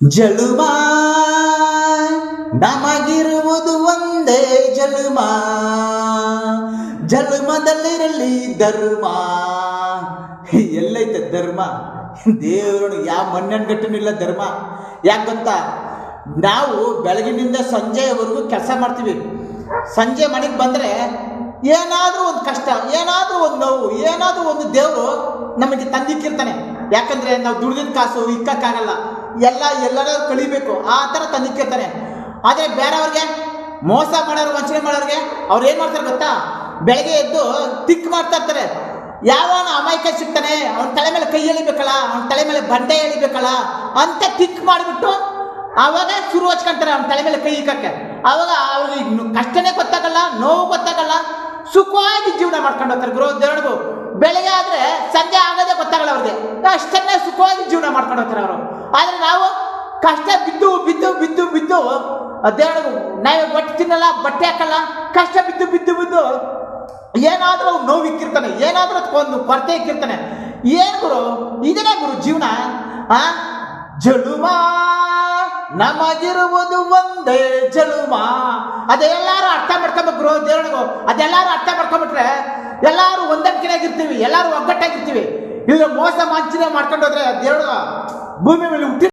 ಜಳುಮ ನಮಗಿರುವುದು ಒಂದೇ ಜಲುಮ ಜಲುಮದಲ್ಲಿರಲಿ ಧರ್ಮ. ಎಲ್ಲೈತೆ ಧರ್ಮ? ದೇವರು ಯಾವ ಮಣ್ಣನ್ ಗಟ್ಟನೂ ಇಲ್ಲ ಧರ್ಮ? ಯಾಕಂತ? ನಾವು ಬೆಳಗಿನಿಂದ ಸಂಜೆವರೆಗೂ ಕೆಲಸ ಮಾಡ್ತೀವಿ. ಸಂಜೆ ಮನೆಗೆ ಬಂದರೆ ಏನಾದರೂ ಒಂದು ಕಷ್ಟ, ಏನಾದರೂ ಒಂದು ನೋವು, ಏನಾದರೂ ಒಂದು ದೇವರು ನಮಗೆ ತಂದಿಕ್ಕಿರ್ತಾನೆ ಯಾಕಂದ್ರೆ ನಾವು ದುಡ್ದಿದ್ದ ಕಾಸು ಇಕ್ಕಕ್ಕಾಗಲ್ಲ ಎಲ್ಲ ಎಲ್ಲರೂ ಕಳಿಬೇಕು ಆ ಥರ ತಂದಿಕ್ಕಿರ್ತಾನೆ ಆದರೆ ಬೇರೆಯವ್ರಿಗೆ ಮೋಸ ಮಾಡೋರು, ವಂಚನೆ ಮಾಡೋರಿಗೆ ಅವ್ರು ಏನು ಮಾಡ್ತಾರೆ ಗೊತ್ತಾ? ಬೆಳಗ್ಗೆ ಎದ್ದು ತಿಕ್ ಮಾಡ್ತಾ ಇರ್ತಾರೆ. ಯಾವನ ಅಮಾಯಕ ಸಿಗ್ತಾನೆ? ಅವನ ತಲೆ ಮೇಲೆ ಕೈ ಎಳಿಬೇಕಲ್ಲ? ಅವನ ತಲೆ ಮೇಲೆ ಬಂಡೆ ಎಳಿಬೇಕಲ್ಲ? ಅಂತ ತಿಕ್ ಮಾಡಿಬಿಟ್ಟು ಆವಾಗ ಶುರು ಹಚ್ಕೊಂತಾರೆ ಅವ್ನ ತಲೆ ಮೇಲೆ ಕೈ ಇಕ್ಕಕ್ಕೆ ಆವಾಗ ಅವ್ರಿಗೆ ಕಷ್ಟನೇ ಗೊತ್ತಾಗಲ್ಲ, ನೋವು ಗೊತ್ತಾಗಲ್ಲ. ಸುಖವಾಗಿ ಜೀವನ ಮಾಡ್ಕೊಂಡು ಹೋಗ್ತಾರೆ ಗುರು ಎರಡು ಬೆಳಗ್ಗೆ ಆದ್ರೆ ಸಂಜೆ ಆಗೋದೇ ಗೊತ್ತಾಗಲ್ಲ ಅವ್ರಿಗೆ. ಅಷ್ಟನ್ನೇ ಸುಖವಾಗಿ ಜೀವನ ಮಾಡ್ಕೊಂಡು ಹೋಗ್ತಾರೆ ಅವರು. ಆದ್ರೆ ನಾವು ಕಷ್ಟ ಬಿದ್ದು ಬಿದ್ದು ಬಿದ್ದು ಬಿದ್ದು ದೇವಳು ನಾವೇ ಬಟ್ಟೆ ತಿನ್ನಲ್ಲ, ಬಟ್ಟೆ ಹಾಕಲ್ಲ, ಕಷ್ಟ ಬಿದ್ದು ಬಿದ್ದು ಬಿದ್ದು, ಏನಾದರೂ ನೋವು ಇಕ್ಕಿರ್ತಾನೆ ಏನಾದ್ರೂ ಒಂದು ಕೊರತೆ ಇಕ್ಕಿರ್ತಾನೆ. ಏನ್ ಗುರು? ಇದನ್ನೇ ಗುರು ಜೀವನ? ಆ? ಜಳುಮ, ನಮಗಿರುವುದು ಒಂದೇ ಜಳುಮ. ಅದೆಲ್ಲರೂ ಅರ್ಥ ಮಾಡ್ಕೊಬೇಕು ಗುರು ದೇವರಿಗೂ? ಅದೆಲ್ಲಾರು ಅರ್ಥ ಮಾಡ್ಕೊಂಬಿಟ್ರೆ ಎಲ್ಲರೂ ಹೊಂದಾಣಿಕೆಯಾಗಿರ್ತೀವಿ ಎಲ್ಲಾರು ಒಗ್ಗಟ್ಟಾಗಿರ್ತೀವಿ. ಇದ್ರ ಮೋಸ ಮಾಂಚನೆ ಮಾಡ್ಕೊಂಡು ಹೋದ್ರೆ ದೇವರು ಭೂಮಿ ಮೇಲೆ ಹುಟ್ಟಿ